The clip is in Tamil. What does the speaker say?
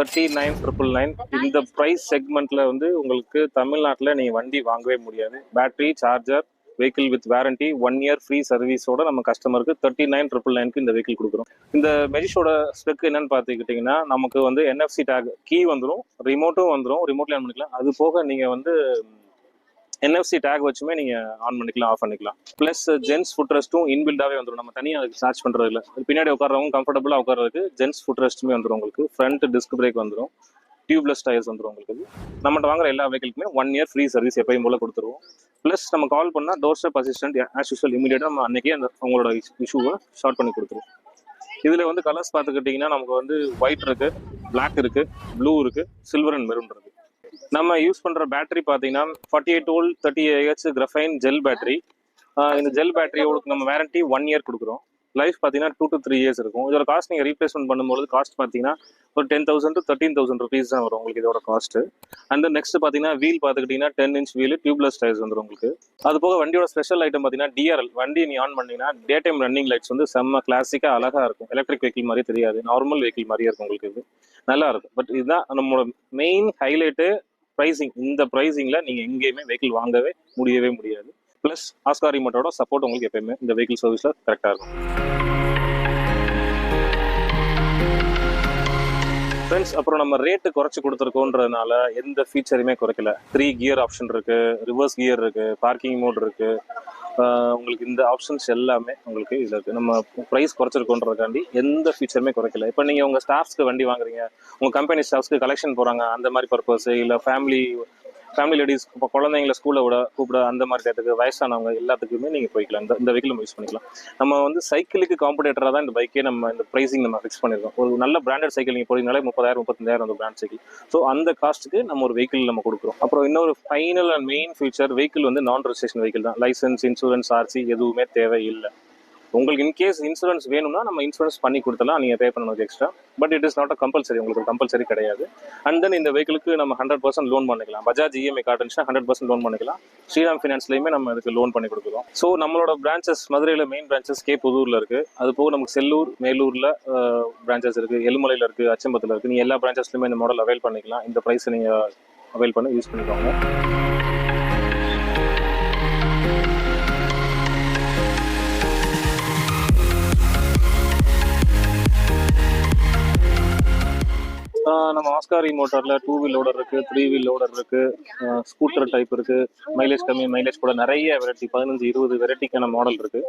தேர்ட்டி நைன் ட்ரிபிள் நைன் இந்த ப்ரைஸ் செக்மெண்ட்ல வந்து உங்களுக்கு தமிழ்நாட்டில் நீங்கள் வண்டி வாங்கவே முடியாது. Battery charger vehicle with warranty one year free சர்வீஸோட நம்ம கஸ்டமருக்கு தேர்ட்டி நைன் ட்ரிபிள் நைனுக்கு இந்த வெஹிக்கிள் கொடுக்குறோம். இந்த மெஜிஷோட ஸ்பெக் என்னன்னு பார்த்துக்கிட்டிங்கன்னா நமக்கு வந்து என்எஃப்சி டேக் கீ வந்துடும் ரிமோட்டும் வந்துடும் ரிமோட்ல ஆன் பண்ணிக்கலாம்? அது போக நீங்கள் வந்து என்எஃப்சி டேக் வச்சுமே நீங்கள் ஆன் பண்ணிக்கலாம் ஆஃப் பண்ணிக்கலாம். ப்ளஸ் ஜென்ஸ் ஃபுட் ரெஸ்ட்டும் இன்பில்டாகவே வந்துடும் நம்ம தனியாக அதுக்கு சார்ஜ் பண்ணுறது இல்லை பின்னாடி உட்காரவங்க கம்ஃபர்டபுளாக உட்காரதுக்கு ஜென்ஸ் ஃபுட் ரெஸ்ட்டுமே வந்துடும் உங்களுக்கு. ஃப்ரண்ட் டிஸ்க் பிரேக் வந்துடும் டியூப்லெஸ் டயர்ஸ் வந்துடும் உங்களுக்கு. நம்மகிட்ட வாங்குற எல்லா வெஹிக்கிளுக்குமே ஒன் இயர் ஃப்ரீ சர்வீஸ் எப்பயும் போல கொடுத்துருவோம். ப்ளஸ் நம்ம கால் பண்ணால் door step assistant as usual இமீடியட்டாக நம்ம அன்னைக்கே அந்த உங்களோட இஷ்யூவை ஷார்ட் பண்ணி கொடுத்துருவோம். இதில் வந்து கலர்ஸ் பார்த்துக்கிட்டிங்கன்னா நமக்கு வந்து ஒயிட் இருக்குது பிளாக் இருக்குது ப்ளூ இருக்குது சில்வர் அண்ட் மெரூன் இருக்குது நம்ம யூஸ் பண்ணுற பேட்டரி பார்த்தீங்கன்னா forty eight volt thirty A H graphene gel battery இந்த ஜெல் பேட்டரியோட நம்ம வேரண்டி ஒன் இயர் கொடுக்குறோம். லைஃப் பார்த்தீங்கன்னா டூ டு த்ரீ இயர்ஸ் இருக்கும். இதோட காஸ்ட் நீங்கள் ரீப்ளேஸ்மெண்ட் பண்ணும்போது காஸ்ட் பார்த்தீங்கன்னா ஒரு ten thousand to thirteen thousand rupees தான் வரும் உங்களுக்கு இதோட காஸ்ட் அண்ட் நெக்ஸ்ட் பார்த்தீங்கன்னா வீல் பார்த்துக்கிட்டிங்கன்னா ten inch wheel tubeless tyres வந்துடும் உங்களுக்கு. அது போக வண்டியோட ஸ்பெஷல் ஐட்டம் பார்த்தீங்கன்னா டிஆர்எல் வண்டி நீ ஆன் பண்ணீங்கன்னா டே டைம் ரன்னிங் லைட்ஸ் வந்து செம்ம கிளாசிக்காக அழகாக இருக்கும். எலக்ட்ரிக் வெஹிக்கிள் மாதிரி தெரியாது. நார்மல் வெஹிக்கிள் மாதிரியே இருக்கும் உங்களுக்கு இது. நல்லா இருக்கும். பட் இதுதான் நம்மளோட மெயின் ஹைலைட்டு ப்ரைசிங் இந்த ப்ரைசிங்கில் நீங்கள் எங்கேயுமே வெஹிக்கிள் வாங்கவே முடியவே முடியாது. ப்ளஸ் ஆஸ்காரி மட்டோட சப்போர்ட் உங்களுக்கு எப்பயுமே இந்த வெஹிக்கிள் சர்வீஸில் கரெக்டாக இருக்கும். ஃப்ரெண்ட்ஸ் அப்புறம் நம்ம ரேட்டு குறைச்சி கொடுத்துருக்கோன்றதுனால எந்த ஃபீச்சருமே குறைக்கல. த்ரீ கியர் ஆப்ஷன் இருக்கு ரிவர்ஸ் கியர் இருக்கு பார்க்கிங் மோட் இருக்கு. உங்களுக்கு இந்த ஆப்ஷன்ஸ் எல்லாமே உங்களுக்கு இதில் இருக்குது நம்ம ப்ரைஸ் குறைச்சிருக்கோன்றதுக்காண்டி எந்த ஃபீச்சருமே குறைக்கல. இப்போ நீங்கள் உங்கள் ஸ்டாஃப்ஸ்க்கு வண்டி வாங்குறீங்க உங்கள் கம்பெனி ஸ்டாஃப்ஸ்க்கு கலெக்ஷன் போகிறாங்க அந்த மாதிரி பர்பஸ் இல்லை ஃபேமிலி ஃபேமிலி லேடிஸ் இப்போ குழந்தைங்கள ஸ்கூலில் விட கூப்பிட அந்த மாதிரி இடத்துக்கு வயசானவங்க எல்லாத்துக்குமே நீங்கள் போய்க்கலாம். இந்த இந்த வெஹிக்கிள் நம்ம யூஸ் பண்ணிக்கலாம். நம்ம வந்து சைக்கிளுக்கு காம்படேட்டராக தான் இந்த பைக்கே நம்ம இந்த ப்ரைஸிங் நம்ம ஃபிக்ஸ் பண்ணியிருக்கோம் ஒரு நல்ல பிராண்டட் சைக்கிள் நீங்கள் போகிறீங்கனாலே முப்பதாயிரம் முப்பத்தஞ்சாயிரம் அந்த பிராண்ட் சைக்கிள் ஸோ அந்த காஸ்ட்டுக்கு நம்ம ஒரு வெஹிக்கிள் நம்ம கொடுக்குறோம். அப்புறம் இன்னொரு final and main feature vehicle வந்து நான் ரெஜிஸ்ட்ரேஷன் வெஹிக்கிள் தான் லைசன்ஸ் இன்சூரன்ஸ் ஆர்சி எதுவுமே தேவையில்லை. உங்களுக்கு இன்கேஸ் இன்சூரன்ஸ் வேணும்னா நம்ம இன்சூரன்ஸ் பண்ணி கொடுத்தலாம் நீங்கள் பே பண்ணணும் extra but it is not a compulsory உங்களுக்கு கம்பல்சரி கிடையாது. அண்ட் தென் இந்த வெஹிக்கிளுக்கு நம்ம ஹண்ட்ரட் பர்சன்ட் லோன் பண்ணிக்கலாம். பஜாஜ் இஎம்ஐ கார்டு இருந்துச்சுன்னா ஹண்ட்ரட் பர்சன்ட் லோன் பண்ணிக்கலாம். ஸ்ரீராம் ஃபினான்ஸ்லையுமே நம்ம இதுக்கு லோன் பண்ணி கொடுக்குறோம். ஸோ நம்மளோட பிரான்ச்சஸ் மதுரையில் மெயின் பிரான்ச்சஸ் கே புதூரில் இருக்கு. அது போக நமக்கு செல்லூர் மேலூரில் பிரான்ச்சஸ் இருக்கு. எலுமலையில் இருக்கு அச்சம்பத்தில் இருக்கு. நீங்கள் எல்லா பிரான்ச்சஸ்லையுமே இந்த மாடல் அவைல் பண்ணிக்கலாம். இந்த ப்ரைஸ் நீங்கள் அவைல் பண்ணி யூஸ் பண்ணிக்கோங்க. மாஸ்காரி நம்ம மோட்டார்ல டூ வீல் லோடர் இருக்கு த்ரீ வீல் லோடர் இருக்கு ஸ்கூட்டர் டைப் இருக்கு மைலேஜ் கம்மி மைலேஜ் கூட நிறைய வெரைட்டி பதினஞ்சு இருபது வெரைட்டிக்கான மாடல் இருக்கு.